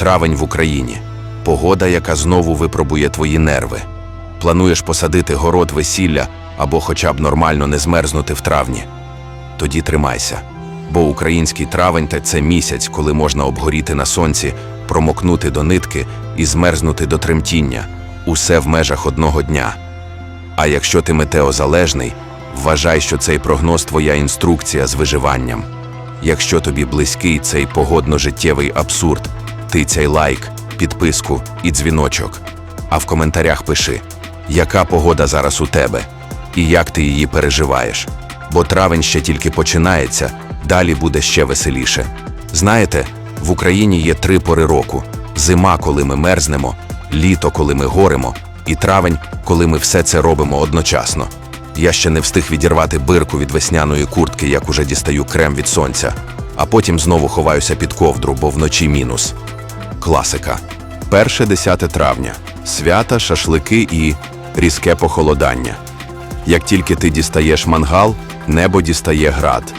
Травень в Україні. Погода, яка знову випробує твої нерви. Плануєш посадити город весілля або хоча б нормально не змерзнути в травні. Тоді тримайся. Бо український травень це місяць, коли можна обгоріти на сонці, промокнути до нитки і змерзнути до тремтіння. Усе в межах одного дня. А якщо ти метеозалежний, вважай, що цей прогноз твоя інструкція з виживанням. Якщо тобі близький цей погодно-життєвий абсурд, тицяй лайк, підписку і дзвіночок. А в коментарях пиши, яка погода зараз у тебе і як ти її переживаєш. Бо травень ще тільки починається, далі буде ще веселіше. Знаєте, в Україні є три пори року: зима, коли ми мерзнемо, літо, коли ми горемо, і травень, коли ми все це робимо одночасно. Я ще не встиг відірвати бирку від весняної куртки, як уже дістаю крем від сонця, а потім знову ховаюся під ковдру, бо вночі мінус. Класика. Перше 10 травня. Свята, шашлики і різке похолодання. Як тільки ти дістаєш мангал, небо дістає град.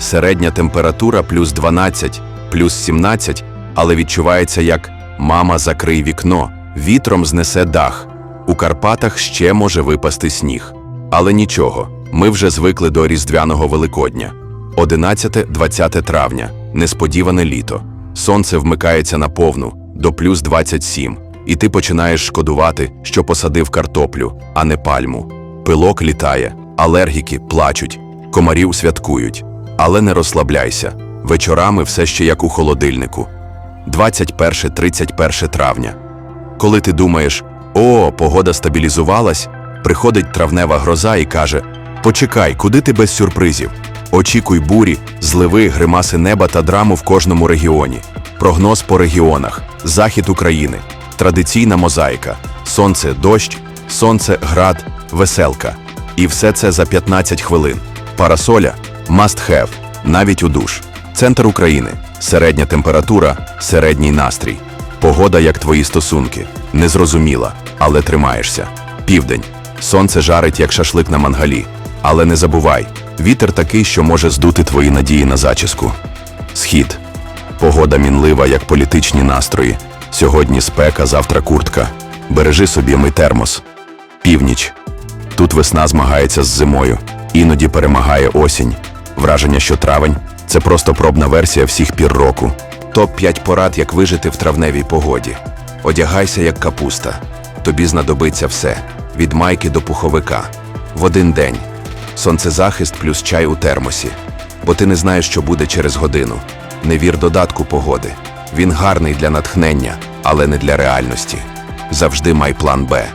Середня температура плюс 12, плюс 17, але відчувається як мама закрий вікно, вітром знесе дах. У Карпатах ще може випасти сніг. Але нічого, ми вже звикли до Різдвяного Великодня. 11-20 травня. Несподіване літо. Сонце вмикається на повну до плюс 27, і ти починаєш шкодувати, що посадив картоплю, а не пальму. Пилок літає, алергіки плачуть, комарів святкують. Але не розслабляйся. Вечорами все ще як у холодильнику. 21-31 травня. Коли ти думаєш, о, погода стабілізувалась, приходить травнева гроза і каже: Почекай, куди ти без сюрпризів? Очікуй бурі, зливи, гримаси неба та драму в кожному регіоні. Прогноз по регіонах: Захід України, традиційна мозаїка, сонце, дощ, сонце, град, веселка. І все це за 15 хвилин. Парасоля must have, навіть у душ. Центр України, середня температура, середній настрій. Погода, як твої стосунки. Незрозуміла, але тримаєшся. Південь. Сонце жарить, як шашлик на мангалі. Але не забувай, вітер такий, що може здути твої надії на зачіску. Схід. Погода мінлива, як політичні настрої. Сьогодні спека, завтра куртка. Бережи собі мий термос. Північ. Тут весна змагається з зимою, іноді перемагає осінь. Враження, що травень це просто пробна версія всіх пір року. Топ-5 порад, як вижити в травневій погоді. Одягайся як капуста. Тобі знадобиться все від майки до пуховика. В один день. Сонцезахист плюс чай у термосі. Бо ти не знаєш, що буде через годину. Не вір додатку погоди. Він гарний для натхнення, але не для реальності. Завжди май план Б.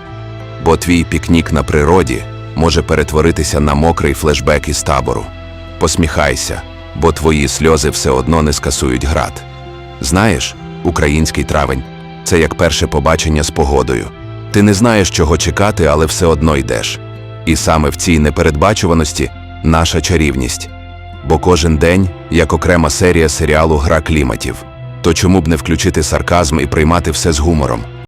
Бо твій пікнік на природі може перетворитися на мокрий флешбек із табору. Посміхайся, бо твої сльози все одно не скасують град. Знаєш, український травень це як перше побачення з погодою. Ти не знаєш, чого чекати, але все одно йдеш. І саме в цій непередбачуваності наша чарівність. Бо кожен день як окрема серія серіалу Гра кліматів. То чому б не включити сарказм і приймати все з гумором?